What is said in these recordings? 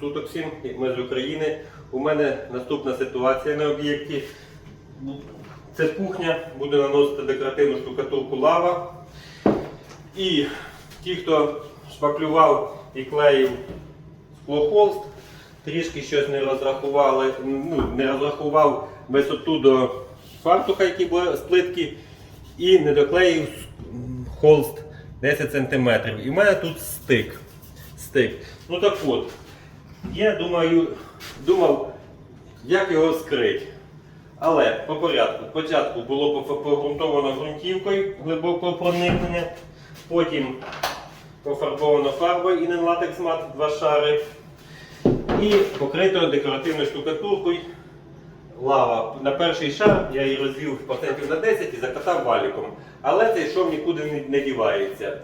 суток всім. Ми з України. У мене наступна ситуація на об'єкті. Це кухня, буду наносити декоративну штукатурку лава. І ті, хто шпаклював і клеїв склохолст, трішки щось не розрахували, ну, не розрахував висоту до фартуха, який були з плитки, і не доклеїв холст 10 см. І в мене тут стик. стик. Ну так от, я думаю, думав, як його скрити. Але по порядку. Спочатку було погрунтовано ґрунтівкою глибокого проникнення, потім пофарбовано фарбою і латекс мат два шари. І покрито декоративною штукатуркою. Лава. На перший шар я її розвів процентів на 10 і закатав валіком. Але цей шов нікуди не дівається.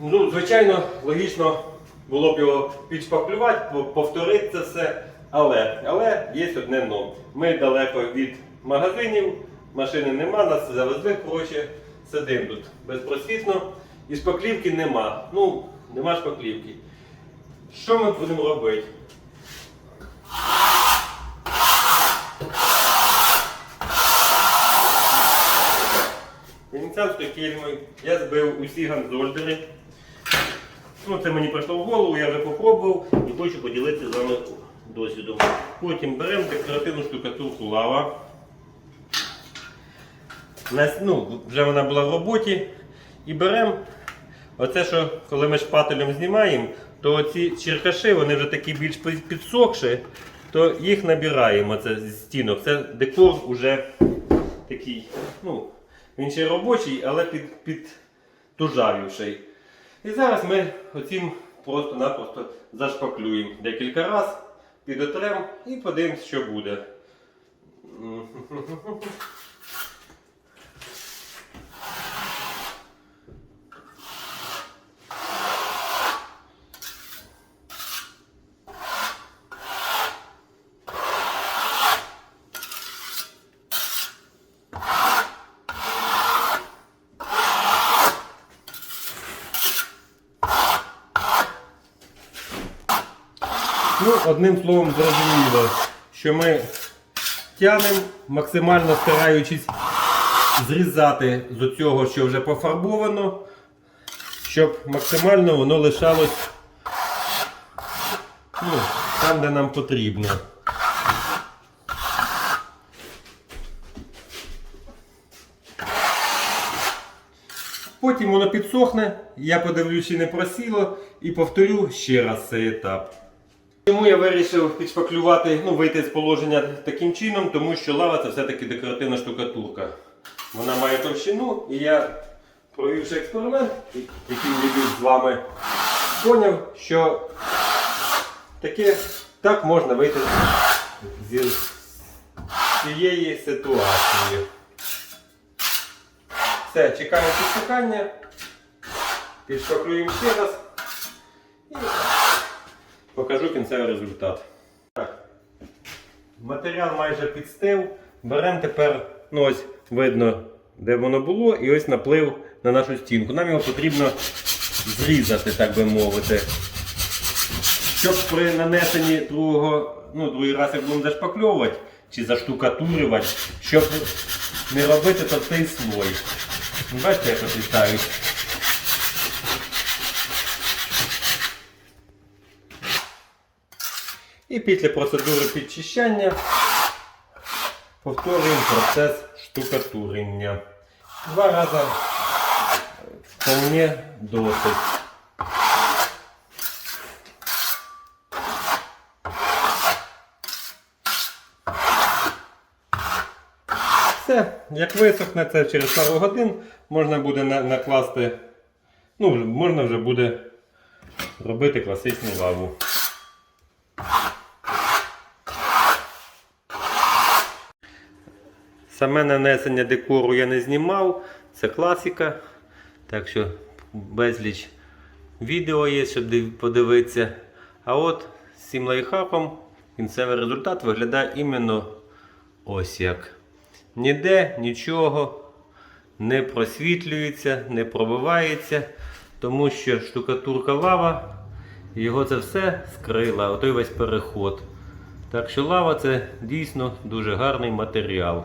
Ну, звичайно, логічно було б його підшпаклювати, повторити це все. Але, але є одне но. Ми далеко від магазинів, машини нема, нас завезли, коротше, сидимо тут безпросвітно. І шпаклівки нема. Ну, нема шпаклівки. Що ми будемо робити? Венеціанською кільмою я збив усі ганзольдери. Ну, це мені прийшло в голову, я вже попробував і хочу поділитися з вами досвідом. Потім беремо декоративну штукатурку лава. Ну, вже вона була в роботі. І беремо оце, що коли ми шпателем знімаємо, то ці черкаши, вони вже такі більш підсохші, то їх набираємо це з стінок. Це декор уже такий, ну, він ще робочий, але під, підтужавівший. І зараз ми оцім просто-напросто зашпаклюємо декілька разів, підотрем і подивимось, що буде. Ну, одним словом, зрозуміло, що ми тянемо, максимально стараючись зрізати з цього, що вже пофарбовано, щоб максимально воно лишалось ну, там, де нам потрібно. Потім воно підсохне, я подивлюсь, чи не просіло, і повторю ще раз цей етап. Чому я вирішив підшпаклювати, ну, вийти з положення таким чином, тому що лава це все-таки декоративна штукатурка. Вона має товщину, і я, провівши експеримент, який робив з вами, зрозумів, що таке, так можна вийти з цієї ситуації. Все, чекаємо підсихання, підшпаклюємо ще раз покажу кінцевий результат. Так. Матеріал майже підстив. Беремо тепер, ну ось видно, де воно було, і ось наплив на нашу стінку. Нам його потрібно зрізати, так би мовити. Щоб при нанесенні другого, ну, другий раз як будемо зашпакльовувати чи заштукатурювати, щоб не робити товстий слой. Бачите, як отлітають. І після процедури підчищання повторюємо процес штукатурення. Два рази вполне досить. Все, як висохне це через пару годин, можна буде накласти, ну, можна вже буде робити класичну лаву. Саме нанесення декору я не знімав, це класика. Так що безліч відео є, щоб подивитися. А от з цим лайфхаком кінцевий результат виглядає іменно ось як. Ніде нічого не просвітлюється, не пробивається, тому що штукатурка лава його це все скрила, отой весь переход. Так що лава це дійсно дуже гарний матеріал.